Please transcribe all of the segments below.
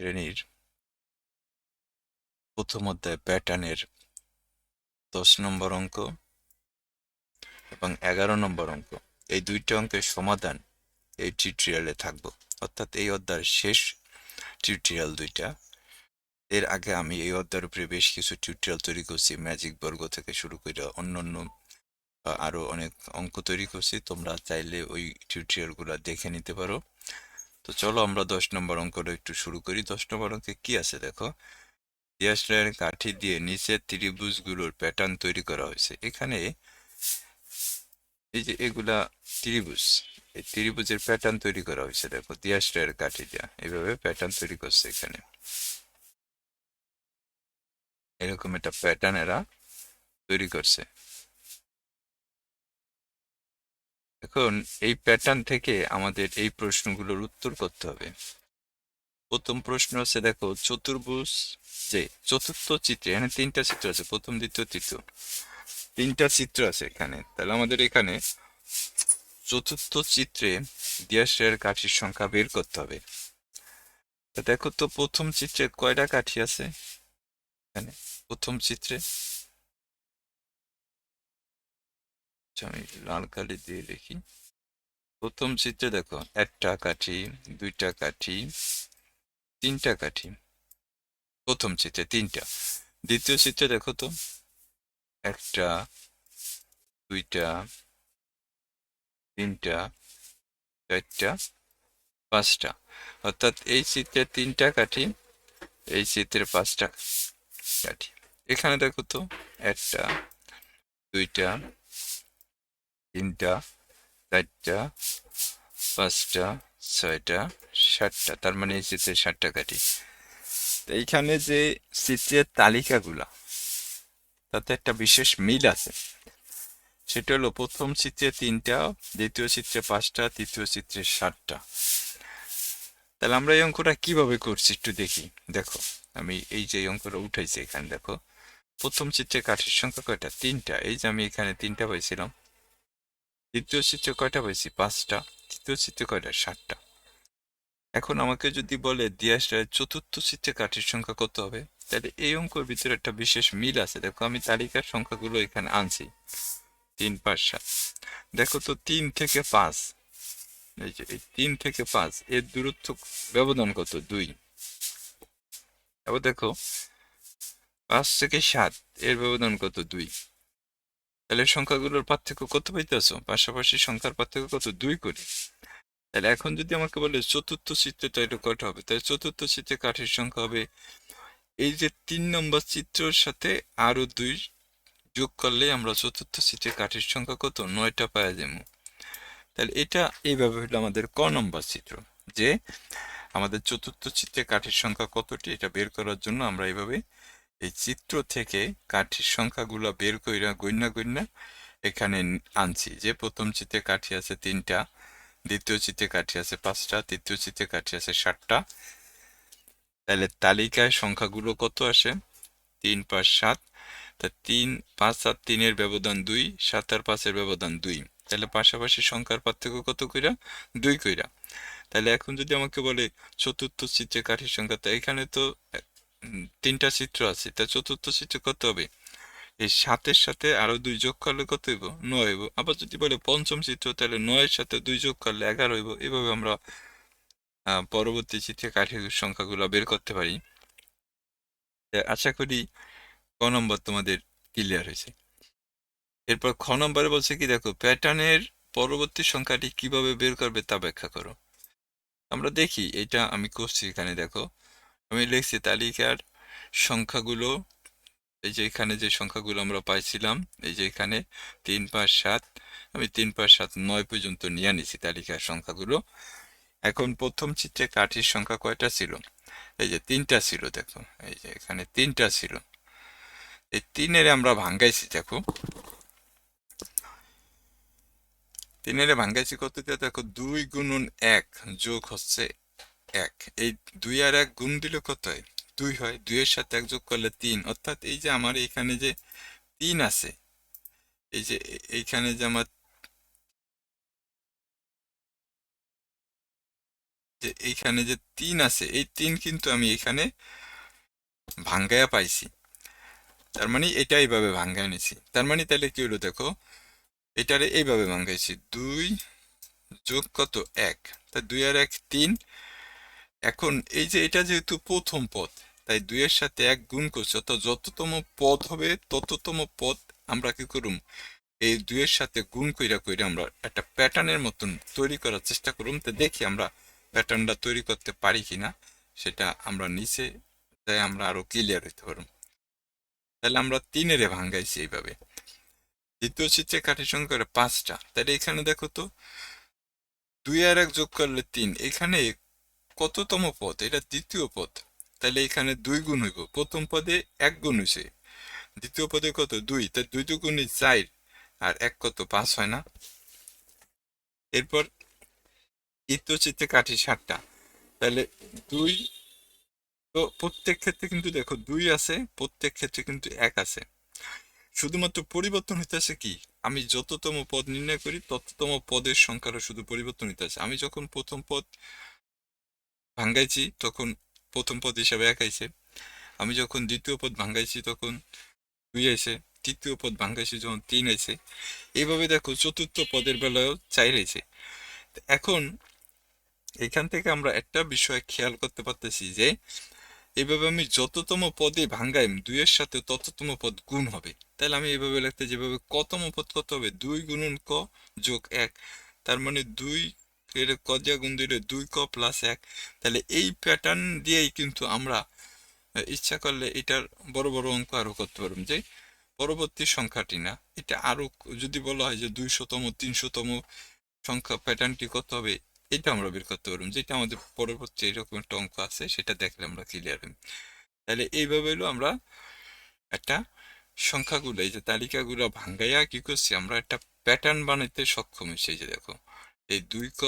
শ্রেণির প্রথম অধ্যায় প্যাটার্নের দশ নম্বর অঙ্ক এবং এগারো নম্বর অঙ্ক। এই দুইটি অঙ্কের সমাধান এই টিউটোরিয়ালে থাকব। অর্থাৎ এই অধ্যায়ের শেষ টিউটোরিয়াল দুইটা। এর আগে আমি এই অধ্যায়ের উপরে বেশ কিছু টিউটোরিয়াল তৈরি করছি ম্যাজিক বর্গ থেকে শুরু করে অন্যান্য আহ, আরও অনেক অঙ্ক তৈরি করছি। তোমরা চাইলে ওই টিউটোরিয়ালগুলো দেখে নিতে পারো। তো চলো আমরা দশ নম্বর অঙ্কটা একটু শুরু করি। দশ নম্বর অঙ্কে কি আছে দেখো? দিয়াশলাইয়ের কাঠি দিয়ে নিচের ত্রিভুজগুলোর প্যাটার্ন তৈরি করা হয়েছে। এখানে এই যে এগুলা ত্রিভুজ, এই ত্রিভুজের প্যাটার্ন তৈরি করা হয়েছে দেখো দিয়াশলাইয়ের কাঠি দিয়া। এইভাবে প্যাটার্ন তৈরি করছে এখানে। এরকম একটা প্যাটার্ন এরা তৈরি করছে। এখন এই প্যাটার্ন থেকে আমাদের এই প্রশ্নগুলোর উত্তর করতে হবে। প্রথম প্রশ্ন আছে, দেখো, চতুর্ভুজ, যে চতুর্থ চিত্রে, এখানে তিনটা চিত্র আছে, প্রথম, দ্বিতীয়, তৃতীয়। তিনটা চিত্র আছে এখানে। তাহলে আমাদের এখানে চতুর্থ চিত্রে দিয়াশের কাঠির সংখ্যা বের করতে হবে। দেখো তো, প্রথম চিত্রে কয়টা কাঠি আছে? এখানে প্রথম চিত্রে আমি লাল কালি দিয়ে লিখি। প্রথম চিত্রে দেখো, একটা কাঠি, দুইটা কাঠি, তিনটা কাঠি। প্রথম চিত্রে তিনটা। দ্বিতীয় চিত্রে দেখো তো, একটা, দুইটা, তিনটা, চারটা, পাঁচটা। অর্থাৎ এই চিত্রে তিনটা কাঠি, এই চিত্রে পাঁচটা কাঠি। এখানে দেখো তো, একটা, দুইটা তিনটা চারটা পাঁচটা ছয়টা সাতটা তার মানে এই চিত্রে ষাটটা কাঠি তো এইখানে যে চিত্রের তালিকাগুলা, তাতে একটা বিশেষ মিল আছে। সেটা হলো প্রথম চিত্রে তিনটা, দ্বিতীয় চিত্রে পাঁচটা, তৃতীয় চিত্রে সাতটা। তাহলে আমরা এই অঙ্কটা কীভাবে করছি একটু দেখি। দেখো, আমি এই যে অঙ্কটা উঠাইছি এখানে, দেখো। প্রথম চিত্রে কাঠের সংখ্যা কয়টা? তিনটা। এই যে আমি এখানে তিনটা পাইছিলাম। দ্বিতীয় চিত্রে কয়টা পাইছি? পাঁচটা। তৃতীয় চিত্রে কয়টা? সাতটা। এখন আমাকে যদি বলে দিয়াসের চতুর্থ চিত্রে কাঠের সংখ্যা কত হবে? তাহলে এই অঙ্কের ভিতরে একটা বিশেষ মিল আছে। দেখো, আমি তালিকার সংখ্যাগুলো এখানে আনছি। তিন, পাঁচ, সাত। দেখো তো, তিন থেকে পাঁচ। এই যে, এই তিন থেকে পাঁচ, এর দূরত্ব ব্যবধান কত? দুই। এবার দেখো, পাঁচ থেকে সাত, এর ব্যবধান কত? দুই। তাহলে সংখ্যাগুলোর পার্থক্য কত পাইতেছ? পাশাপাশি সংখ্যার পার্থক্য কত? দুই করে। তাহলে এখন যদি আমাকে বলে চতুর্থ চিত্রে তাহলে কয়টা হবে, তাহলে চতুর্থ চিত্রে কাঠের সংখ্যা হবে এই যে তিন নম্বর চিত্রের সাথে আরও দুই যোগ করলে আমরা চতুর্থ চিত্রে কাঠের সংখ্যা কত? নয়টা পাওয়া যাব তাহলে এটা এইভাবে হলো আমাদের ক নম্বর চিত্র, যে আমাদের চতুর্থ চিত্রে কাঠের সংখ্যা কতটি, এটা বের করার জন্য আমরা এইভাবে এই চিত্র থেকে কাঠির সংখ্যাগুলো বের কইরা গণ্যা গণ্যা এখানে আনছি। যে প্রথম চিত্রে কাঠি আছে তিনটা, দ্বিতীয় চিত্রে কাঠি আছে পাঁচটা, তৃতীয় চিত্রে কাঠি আছে ষাটটা তাহলে তালিকায় সংখ্যাগুলো কত আসে? তিন পাঁচ সাত। তা তিন পাঁচ সাত তিনের ব্যবধান দুই, সাত আর পাঁচের ব্যবধান দুই। তাহলে পাশাপাশি সংখ্যার পার্থক্য কত কইরা? দুই কইরা। তাহলে এখন যদি আমাকে বলে চতুর্থ চিত্রে কাঠির সংখ্যা, তা এখানে তো তিনটা চিত্র আছে, তা চতুর্থ চিত্রে কত হবে? এই সাতের সাথে আরও দুই যোগ করলে কত হইব? নয় হইব। আবার যদি বলে পঞ্চম চিত্র, তাহলে নয়ের সাথে দুই যোগ করলে এগারো হইব। এভাবে আমরা পরবর্তী চিত্রে কাঠির সংখ্যাগুলো বের করতে পারি। আশা করি ক নম্বর তোমাদের ক্লিয়ার হয়েছে। এরপর খ নম্বরে বলছে কি, দেখো, প্যাটার্নের পরবর্তী সংখ্যাটি কীভাবে বের করবে তা ব্যাখ্যা করো। আমরা দেখি, এটা আমি করছি এখানে, দেখো। আমি লিখছি তালিকার সংখ্যাগুলো। এই যে এখানে যে সংখ্যাগুলো আমরা পাইছিলাম, এই যে এখানে তিন পাঁচ সাত, আমি তিন পাঁচ সাত নয় পর্যন্ত নিয়ে নিছি তালিকার সংখ্যাগুলো। এখন প্রথম চিত্রে কাঠির সংখ্যা কয়টা ছিল? এই যে তিনটা ছিল, দেখো, এই যে এখানে তিনটা ছিল। এই তিনের আমরা ভাঙ্গাইছি দেখো। তিনের ভাঙ্গাইছি কত দেখো, দুই গুণন এক যোগ হচ্ছে এক, এই দুই আর এক গুণ দিলে কত হয় দুই হয়, দুইয়ের সাথে এক যোগ করলে তিন। অর্থাৎ এই যে আমার এখানে যে তিন আছে, এই যে এইখানে যে আমার যে এইখানে যে তিন আছে, এই তিন কিন্তু আমি এখানে ভাঙ্গায়া পাইছি। তার মানে এটা এইভাবে ভাঙ্গায় নিছি। তার মানে তাহলে কি হলো দেখো, এটারে এইভাবে ভাঙ্গাইছি। দুই যোগ কত? এক। তা দুই আর এক তিন এখন এই যে এটা যেহেতু প্রথম পদ তাই দুইয়ের সাথে এক গুণ করছি, অর্থাৎ যততম পদ হবে, তততম পদ আমরা কি করুম? এই দুইয়ের সাথে গুণ কইরা কইরা আমরা একটা প্যাটার্নের মতন তৈরি করার চেষ্টা করুম, তো দেখি আমরা প্যাটার্নটা তৈরি করতে পারি কিনা, সেটা আমরা নিচে যাই আমরা আরও ক্লিয়ার হইতে পারুম। তাহলে আমরা তিনেরে ভাঙ্গাইছি এইভাবে। দ্বিতীয় চিত্রে কাঠির সংখ্যা পাঁচটা, তাহলে এখানে দেখো তো, দুই আর এক যোগ করলে তিন, এখানে কততম পদ? এটা দ্বিতীয় পদ। তাহলে এখানে দুই গুণ হইব। প্রথম পদে এক গুণ হইছে। দ্বিতীয় পদে কত? দুই। তাই দুই দু গুণে চার। আর এক কত? পাঁচ হয় না। এরপর তৃতীয় চিত্রে কাঠি সাতটা তাহলে দুই তো প্রত্যেক ক্ষেত্রে কিন্তু দেখো দুই আছে, প্রত্যেক ক্ষেত্রে কিন্তু এক আছে। শুধুমাত্র পরিবর্তন হইতেছে কি? আমি যততম পদ নির্ণয় করি, তততম পদের সংখ্যারও শুধু পরিবর্তন হইতেছে। আমি যখন প্রথম পদ ভাঙ্গাইছি, তখন প্রথম পদ হিসাবে এক আইছে আমি যখন দ্বিতীয় পদ ভাঙ্গাইছি, তখন দুই আইছে, তৃতীয় পদ ভাঙ্গাইছি, যখন তিন আইছে। এইভাবে দেখো চতুর্থ পদের বেলায়ও চার আইছে। এখন এখান থেকে আমরা একটা বিষয় খেয়াল করতে পারতেছি যে এইভাবে আমি যততম পদে ভাঙ্গাইম, দুইয়ের সাথে তততম পদ গুণ হবে। তাহলে আমি এইভাবে লিখতে যেভাবে কতম পদ কত হবে, দুই গুণন ক যোগ এক। তার মানে দুই এর ক দিয়া গুণ দিলে দুই ক প্লাস এক। তাহলে এই প্যাটার্ন দিয়েই কিন্তু আমরা ইচ্ছা করলে এটার বড় বড় অঙ্ক আরও করতে পারব। যে পরবর্তী সংখ্যাটি না, এটা আরও যদি বলা হয় যে দুইশতম, তিনশতম সংখ্যা প্যাটার্নটি কত হবে, এটা আমরা বের করতে পারব। যেটা আমাদের পরবর্তী এরকম একটা অঙ্ক আছে, সেটা দেখলে আমরা ক্লিয়ার হই। তাহলে এইভাবে হলো আমরা একটা সংখ্যাগুলো, এই যে তালিকাগুলো ভাঙ্গাইয়া কি করছি, আমরা একটা প্যাটার্ন বানাইতে সক্ষম হয়েছি যে দেখো। এই দুই ক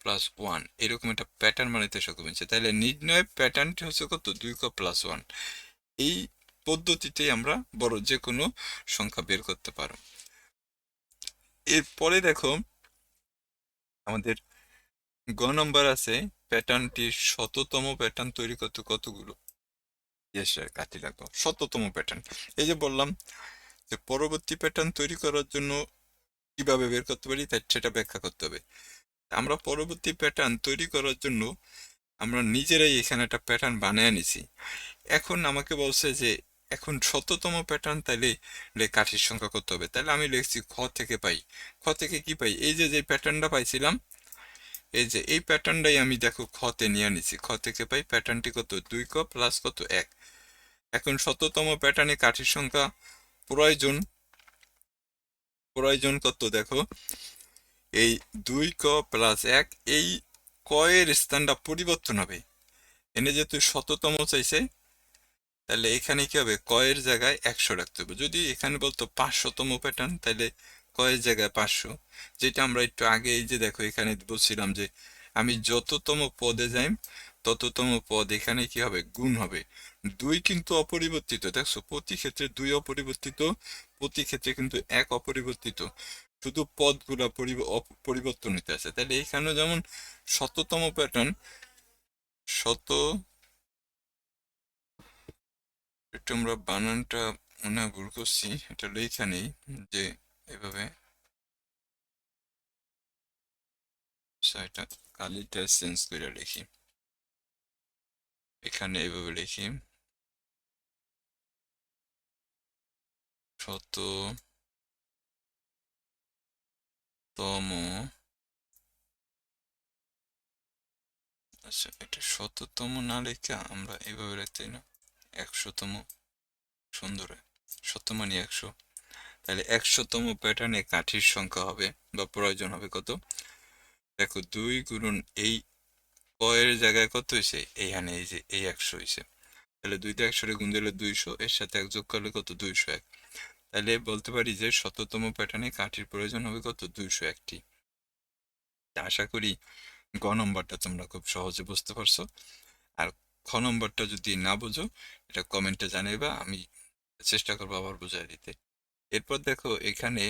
প্লাস ওয়ান এরকম একটা প্যাটার্ন বানাইতে সক্ষম হয়েছে। তাহলে নির্ণয় প্যাটার্নটি হচ্ছে কত? দুই ক প্লাস ওয়ান এই পদ্ধতিতেই আমরা বড় যে কোনো সংখ্যা বের করতে পারো। এরপরে দেখো, আমাদের গ নম্বর আছে প্যাটার্নটির শততম প্যাটার্ন তৈরি করতে কতগুলো? কাটি লাগবো। শততম প্যাটার্ন এই যে বললাম যে পরবর্তী প্যাটার্ন তৈরি করার জন্য কীভাবে বের করতে পারি সেটা ব্যাখ্যা করতে হবে। আমরা পরবর্তী প্যাটার্ন তৈরি করার জন্য আমরা নিজেরাই এখানে একটা প্যাটার্ন বানিয়ে নিছি। এখন আমাকে বলছে যে, এখন শততম প্যাটার্ন তাইলে কাঠির সংখ্যা করতে হবে। তাহলে আমি লিখছি খ থেকে পাই। খ থেকে কি পাই? এই যে যে প্যাটার্নটা পাইছিলাম, এই যে, এই প্যাটার্নটাই আমি দেখো খতে নিয়ে নিছি। খ থেকে পাই প্যাটার্নটি কত? দুই ক প্লাস কত? এক। এখন শততম প্যাটার্নে কাঠির সংখ্যা প্রয়োজন প্রয়োজন কত দেখো। এই দুই ক প্লাস এক, এই কয়ের স্থানটা পরিবর্তন হবে। এনে যেহেতু শততম চাইছে, তাহলে এখানে কি হবে? কয়ের জায়গায় একশো রাখতে হবে। যদি এখানে বলতো পাঁচশোতম প্যাটার্ন তাহলে কয়ের জায়গায় পাঁচশো। যেটা আমরা একটু আগে এই যে দেখো, এখানে বলছিলাম যে আমি যততম পদে যাই তততম পদ, এখানে কি হবে? গুণ হবে। দুই কিন্তু অপরিবর্তিত। দেখছ, প্রতি ক্ষেত্রে দুই অপরিবর্তিত, প্রতি ক্ষেত্রে কিন্তু এক অপরিবর্তিত। শুধু পদগুলা পরিবর্তন হইতে আছে। তাহলে এখানে যেমন শততম প্যাটার্ন শত একটু আমরা বানানটা মনে ভুল করছি, এটা হলো এখানেই যে এভাবে। এটা কালিটা চেঞ্জ করে লিখি। এখানে এভাবে লিখি। শত তম আচ্ছা এটা শততম না লেখা আমরা এভাবে লিখতে না। একশোতম, সুন্দর। শত মানে একশো। তাহলে একশোতম প্যাটার্নে কাঠির সংখ্যা হবে বা প্রয়োজন হবে কত? দেখো, দুই গুণন এই কয়ের জায়গায় কত হয়েছে এইখানে এই যে, এই একশো হয়েছে তাহলে দুইটা একশোরে গুণ দিলে দুইশো, এর সাথে এক যোগ করলে কত? দুইশো এক। তাহলে বলতে পারি যে শততম প্যাটার্নে কাঠির প্রয়োজন হবে কত? দুইশো একটি। আশা করি গ নম্বরটা তোমরা খুব সহজে বুঝতে পারছ। আর খ নম্বরটা যদি না বোঝো, এটা কমেন্টে জানাইবা, আমি চেষ্টা করব আবার বোঝাই দিতে। এরপর দেখো, এখানে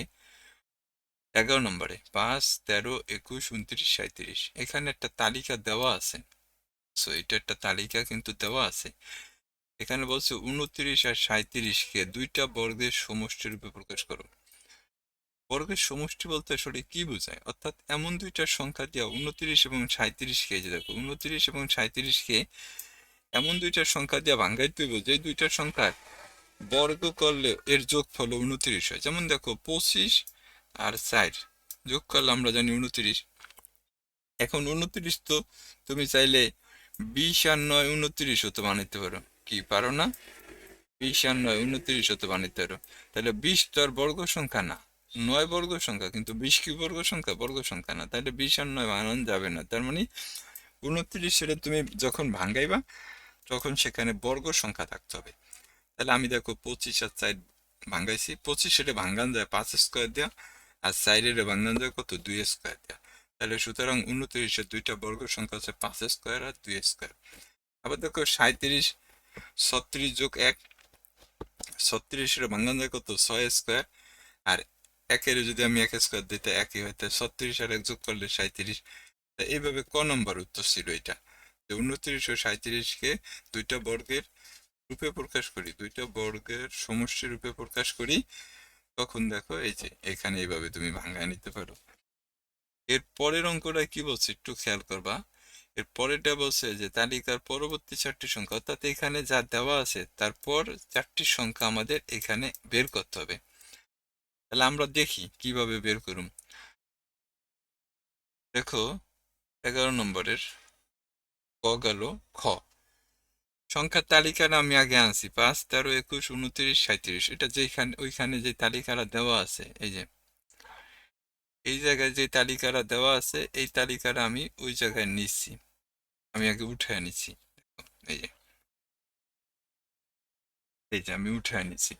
এগারো নম্বরে, পাঁচ, তেরো, একুশ, উনত্রিশ সাঁত্রিশ এখানে একটা তালিকা দেওয়া আছে। সো এটা একটা তালিকা কিন্তু দেওয়া আছে। এখানে বলছে উনত্রিশ আর সাঁত্রিশকে দুইটা বর্গের সমষ্টি রূপে প্রকাশ করো। বর্গের সমষ্টি বলতে আসলে কি বোঝায়? অর্থাৎ এমন দুইটা সংখ্যা দেওয়া উনত্রিশ এবং সাঁত্রিশকে যে দেখো, উনত্রিশ এবং সাঁত্রিশকে এমন দুইটা সংখ্যা দিয়ে ভাঙ্গাইতে হইব যে দুইটা সংখ্যার বর্গ করলে এর যোগফল উনত্রিশ হয়। যেমন দেখো, পঁচিশ আর চার যোগ করলে আমরা জানি উনত্রিশ এখন উনত্রিশ তো তুমি চাইলে বিশ আর নয় উনত্রিশ হতে বানাইতে পারো। কি পারো না? বিশ আর নয় উনত্রিশ হতে বানাইতে পারো। তাহলে বিশ তো আর বর্গ সংখ্যা না। নয় বর্গ সংখ্যা, কিন্তু বিশ কি বর্গ সংখ্যা? বর্গ সংখ্যা না। তাহলে বিশ আর নয় বানানো যাবে না। তার মানে উনত্রিশ সেটা তুমি যখন ভাঙ্গাইবা, তখন সেখানে বর্গ সংখ্যা থাকতে হবে। তাহলে আমি দেখো পঁচিশ আর চার ভাঙ্গাইছি। পঁচিশ সেটা ভাঙ্গান যায় পাঁচ স্কোয়ার দেওয়া। আর চাইরের ভাঙ্গান যায় কত? দুই স্কোয়ার দেওয়া তাহলে সুতরাং উনত্রিশের দুইটা বর্গ সংখ্যা হচ্ছে পাঁচ স্কোয়ার আর দুই স্কোয়ার আবার দেখো সাঁত্রিশ ছত্রিশ যোগ এক ছত্রিশের ভাঙ্গান যায় কত? ছয় স্কোয়ার আর একের যদি আমি এক স্কোয়ার দিতে একই হইতে ছত্রিশ আর এক যোগ করলে সাঁত্রিশ এইভাবে ক নম্বর উত্তর ছিল এটা? যে উনত্রিশ ও সাঁত্রিশকে দুইটা বর্গের রূপে প্রকাশ করি, দুইটা বর্গের সমষ্টি রূপে প্রকাশ করি তখন দেখো এই যে এখানে এইভাবে তুমি ভাঙ্গায় নিতে পারো। এর পরের অঙ্কটা কি বলছে একটু খেয়াল করবা। এর পরেরটা বলছে যে তালিকার পরবর্তী চারটি সংখ্যা অর্থাৎ এখানে যা দেওয়া আছে তারপর চারটি সংখ্যা আমাদের এখানে বের করতে হবে। তাহলে আমরা দেখি কীভাবে বের করুম। দেখো এগারো নম্বরের ক গেল খ। সংখ্যার তালিকাটা আমি আগে আনছি, পাঁচ, তেরো, একুশ, উনত্রিশ সাঁত্রিশ এটা যেখানে, ওইখানে যে তালিকাটা দেওয়া আছে, এই যে, এই জায়গায় যে তালিকাটা দেওয়া আছে, এই তালিকাটা আমি ওই জায়গায় নিচ্ছি। আমি আগে উঠে নিচ্ছি এই যে এই যে আমি উঠে নিচ্ছি,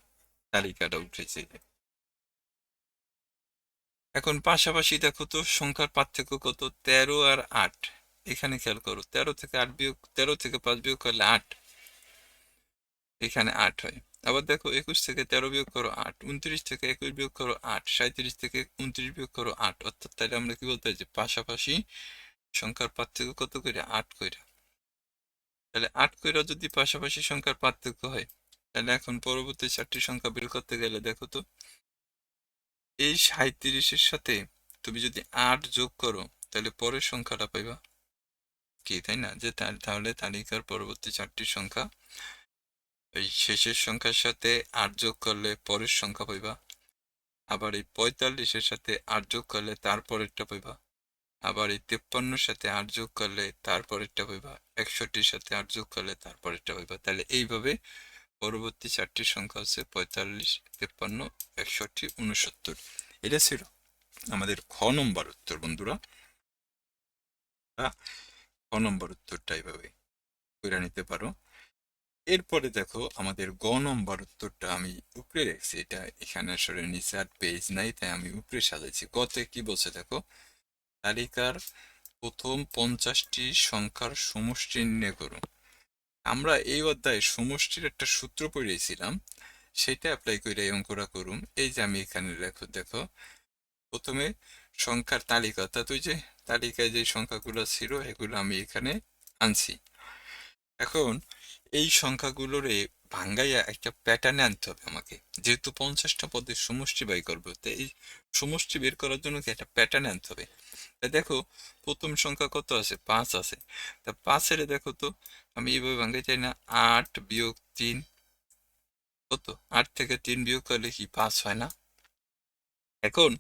তালিকাটা উঠেছে। এখন পাশাপাশি দেখো তো, সংখ্যার পার্থক্য কত? তেরো আর আট। এখানে খেয়াল করো, তেরো থেকে আট বিয়োগ, তেরো থেকে পাঁচ বিয়োগ করলে আট। এখানে আট হয়। আবার দেখো, একুশ থেকে তেরো বিয়োগ করো আট, উনত্রিশ থেকে একুশ বিয়োগ করো আট সাঁত্রিশ থেকে উনত্রিশ বিয়োগ করো আট। অর্থাৎ তাহলে আমরা কি বলতে যে পাশাপাশি সংখ্যার পার্থক্য কত করে আট কইরা। তাহলে আট কইরা যদি পাশাপাশি সংখ্যার পার্থক্য হয়, তাহলে এখন পরবর্তী চারটি সংখ্যা বের করতে গেলে দেখো তো, এই সাঁত্রিশের সাথে তুমি যদি আট যোগ করো, তাহলে পরের সংখ্যাটা পাইবা কি, তাই না? যে তাহলে তালিকার পরবর্তী চারটি সংখ্যা। এই শেষের সংখ্যার সাথে আট যোগ করলে পরের সংখ্যা পাইবা। আবার এই পঁয়তাল্লিশের সাথে আট যোগ করলে তারপরেরটা পাইবা। আবার এই তেপ্পান্নর সাথে আট যোগ করলে তারপরেরটা পাইবা। একষট্টির সাথে আট যোগ করলে তারপরেরটা পাইবা। তাহলে এইভাবে পরবর্তী চারটি সংখ্যা হচ্ছে পঁয়তাল্লিশ, তেপ্পান্ন, একষট্টি, উনসত্তর। এটা ছিল আমাদের খ নম্বর উত্তর, বন্ধুরা। খ নম্বর উত্তরটা এইভাবে করে নিতে পারো। এরপরে দেখো আমাদের গ নম্বর উত্তরটা আমি উপরে রেখেছি, এটা এখানে আসলে নিচে আর পেজ নাই, তাই আমি উপরে সাজাইছি। গতে কি বলছে দেখো, তালিকার প্রথম পঞ্চাশটি সংখ্যার সমষ্টি নির্ণয় করুন আমরা এই অধ্যায়ে সমষ্টির একটা সূত্র পড়িয়েছিলাম, সেটা অ্যাপ্লাই করে এই অঙ্কটা করুন। এই যে আমি এখানে দেখো দেখো, প্রথমে সংখ্যার তালিকা, অর্থাৎ ওই যে তালিকায় যে সংখ্যাগুলো ছিল, এগুলো আমি এখানে আনছি। এখন, এই সংখ্যাগুলোরে ভাঙ্গাইয়া একটা প্যাটার্নে আনতে হবে আমাকে। যেহেতু পঞ্চাশটা পদের সমষ্টি বাই করব, তো এই সমষ্টি বের করার জন্য কি একটা প্যাটার্নে আনতে হবে? তা দেখো, প্রথম সংখ্যা কত আছে? পাঁচ আছে। তা পাঁচের দেখো তো, আমি এইভাবে ভাঙ্গাই চাই না, আট বিয়োগ তিন, কত? আট থেকে তিন বিয়োগ করলে কি পাঁচ হয় না? এখন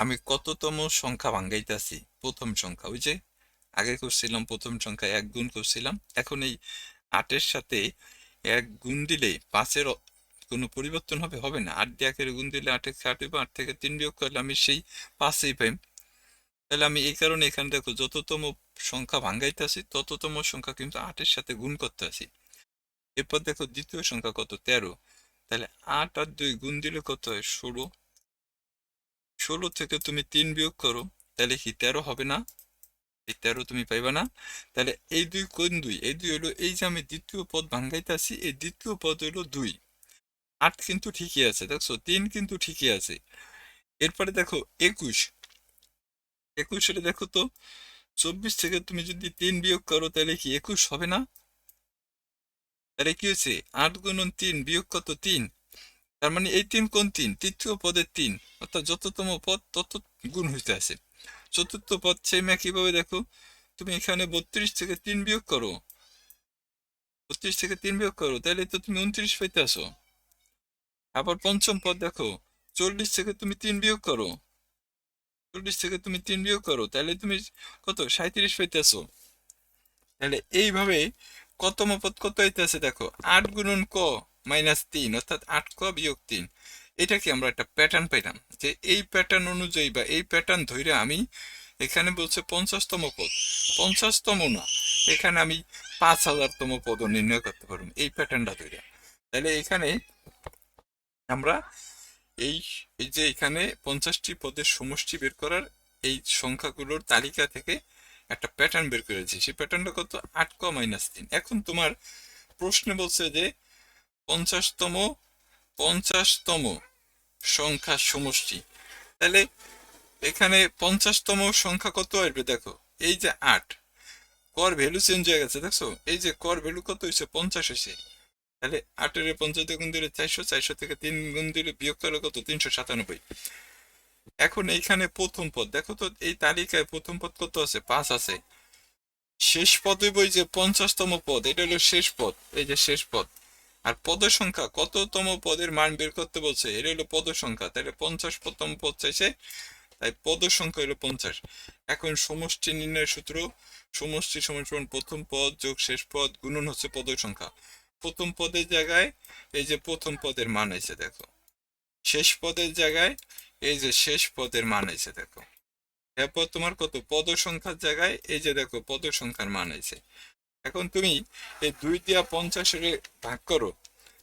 আমি কততম সংখ্যা ভাঙ্গাইতেছি, প্রথম সংখ্যা। ওই যে আগে করছিলাম, প্রথম সংখ্যা এক গুণ করছিলাম। এখন এই আটের সাথে এক গুণ দিলে পাঁচের কোনো পরিবর্তন হবে? হবে না। আট দিয়ে গুণ দিলে আট হইব আট থেকে তিন বিয়োগ করলে আমি সেই পাঁচই পাই। তাহলে আমি এই কারণে এখানে দেখো, যততম সংখ্যা ভাঙ্গাইতেছি, তততম সংখ্যা কিন্তু আটের সাথে গুণ করতে আছি এরপর দেখো দ্বিতীয় সংখ্যা কত? তেরো। তাহলে আট আর দুই গুণ দিলে কত হয়? ষোলো। ষোলো থেকে তুমি তিন বিয়োগ করো, তাহলে কি তেরো হবে না? এই তেরো তুমি পাইবা না। তাহলে এই দুই কোন দুই? এই দুই হলো এই যে আমি দ্বিতীয় পদ ভাঙ্গাইতেছি এই দ্বিতীয় পদ হলো দুই। আট কিন্তু ঠিকই আছে, দেখছ? তিন কিন্তু ঠিকই আছে। এরপরে দেখো একুশ। একুশের দেখো তো, চব্বিশ থেকে তুমি যদি তিন বিয়োগ করো, তাহলে কি একুশ হবে না? তাহলে কি হয়েছে? আট গুণন তিন বিয়োগ কত? তিন। তার মানে এই তিন কোন তিন, তৃতীয় পদের তিন, অর্থাৎ যততম পদ তত গুণ হইতে আছে। চতুর্থ পদ সেই সেম একইভাবে দেখো, তুমি এখানে বত্রিশ থেকে তিন বিয়োগ করো। বত্রিশ থেকে তিন বিয়োগ করো, তাহলে তো তুমি উনত্রিশ পাইতে আসো। আবার পঞ্চম পদ দেখো, চল্লিশ থেকে তুমি তিন বিয়োগ করো। চল্লিশ থেকে তুমি তিন বিয়োগ করো, তাহলে তুমি কত? সাঁত্রিশ পাইতে আসো। তাহলে এইভাবে কতম পদ কত হইতেছে দেখো? আট গুণন ক। মাইনাস তিন, অর্থাৎ আট ক বিয়োগ তিন। এটা কি আমরা একটা প্যাটার্ন পাইলাম যে এই প্যাটার্ন অনুযায়ী বা এই প্যাটার্ন ধরে আমি এখানে বলছে পঞ্চাশতম পদ। পঞ্চাশতম না, এখানে আমি পাঁচ হাজারতম পদও নির্ণয় করতে পারব এই প্যাটার্নটা ধরে তাহলে এখানে আমরা এই এই যে এখানে পঞ্চাশটি পদের সমষ্টি বের করার এই সংখ্যাগুলোর তালিকা থেকে একটা প্যাটার্ন বের করেছি। সেই প্যাটার্নটা কত? আট ক মাইনাস তিন। এখন তোমার প্রশ্নে বলছে যে পঞ্চাশতম পঞ্চাশতম সংখ্যা সমষ্টি। তাহলে এখানে পঞ্চাশতম সংখ্যা কত আসবে দেখো, এই যে আট, কর ভ্যালু চেঞ্জ হয়ে গেছে, দেখছ? এই যে কর ভ্যালু কত হয়েছে? পঞ্চাশ হয়েছে। তাহলে আটের পঞ্চাশ গুণ দিলে চারশো চারশো থেকে তিন গুণ দিলে বিয়োগ করলে কত? তিনশো সাতানব্বই। এখন এইখানে প্রথম পদ, দেখো তো এই তালিকায় প্রথম পদ কত আছে? পাঁচ আছে। শেষ পদ হইব এই যে পঞ্চাশতম পদ, এটা হলো শেষ পদ, এই যে শেষ পদ। আর পদ সংখ্যা, কততম পদের মান বের করতে বলছে? এটা হলো পদ সংখ্যা তাহলে পঞ্চাশ প্রথম পদ চাইছে, তাই পদ সংখ্যা হলো পঞ্চাশ। এখন সমষ্টি নির্ণয়ের সূত্র, সমষ্টি সমান প্রথম পদ যোগ শেষ পদ গুণন হচ্ছে পদ সংখ্যা। প্রথম পদের জায়গায় এই যে প্রথম পদের মান আছে দেখো। শেষ পদের জায়গায় এই যে শেষ পদের মান আছে দেখো। এরপর তোমার কত? পদ সংখ্যার জায়গায় এই যে দেখো পদ সংখ্যার মান আছে এখন তুমি এই দুই দিয়া পঞ্চাশের ভাগ করো,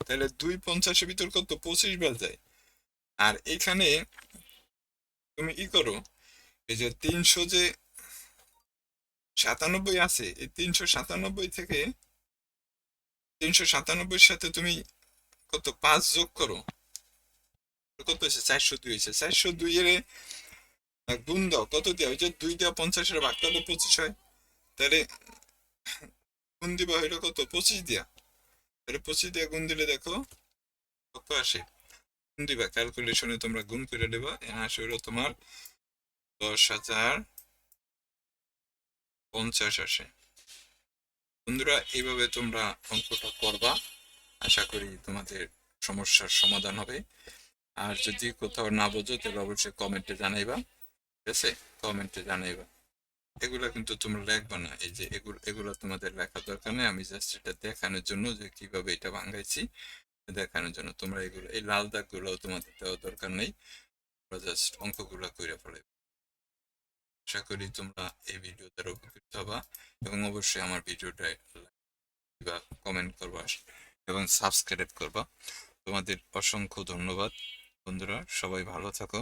তাহলে দুই পঞ্চাশের ভিতর কত? পঁচিশ বেল যায়। আর এখানে তুমি ই করো, এই যে তিনশো যে সাতানব্বই আছে, এই তিনশো সাতানব্বই থেকে তিনশো সাতানব্বই সাথে তুমি কত? পাঁচ যোগ করো। কত হয়েছে? চারশো দুই হয়েছে। চারশো দুই এর গুণ দাও। কত দেওয়া যে দুই দেওয়া পঞ্চাশের ভাগ, তাহলে পঁচিশ হয়। তাহলে গুণ দিবা হইল কত? পঁচিশ দিয়া। তাহলে পঁচিশ দিয়া গুণ দিলে দেখো, কত আসে? গুণ দিবা ক্যালকুলেশনে তোমরা গুণ করে দেবা আসে হইল তোমার দশ হাজার পঞ্চাশ আসে। বন্ধুরা, এইভাবে তোমরা অঙ্কটা করবা। আশা করি তোমাদের সমস্যার সমাধান হবে। আর যদি কোথাও না বোঝো, তাহলে অবশ্যই কমেন্টে জানাইবা। ঠিক আছে? কমেন্টে জানাইবা। এগুলো কিন্তু তোমরা লেখবা না। এই যে এগুলো এগুলো তোমাদের লেখা দরকার নেই। আমি জাস্ট এটা দেখানোর জন্য যে কীভাবে এটা ভাঙাইছি, দেখানোর জন্য। তোমরা এগুলো, এই লাল দাগগুলো তোমাদের দেওয়া দরকার নেই। তোমরা জাস্ট অঙ্কগুলো করে ফেলে। আশা করি তোমরা এই ভিডিও দ্বারা উপকৃত হবা এবং অবশ্যই আমার ভিডিওটা বা কমেন্ট করবা এবং সাবস্ক্রাইব করবা। তোমাদের অসংখ্য ধন্যবাদ। বন্ধুরা, সবাই ভালো থাকো।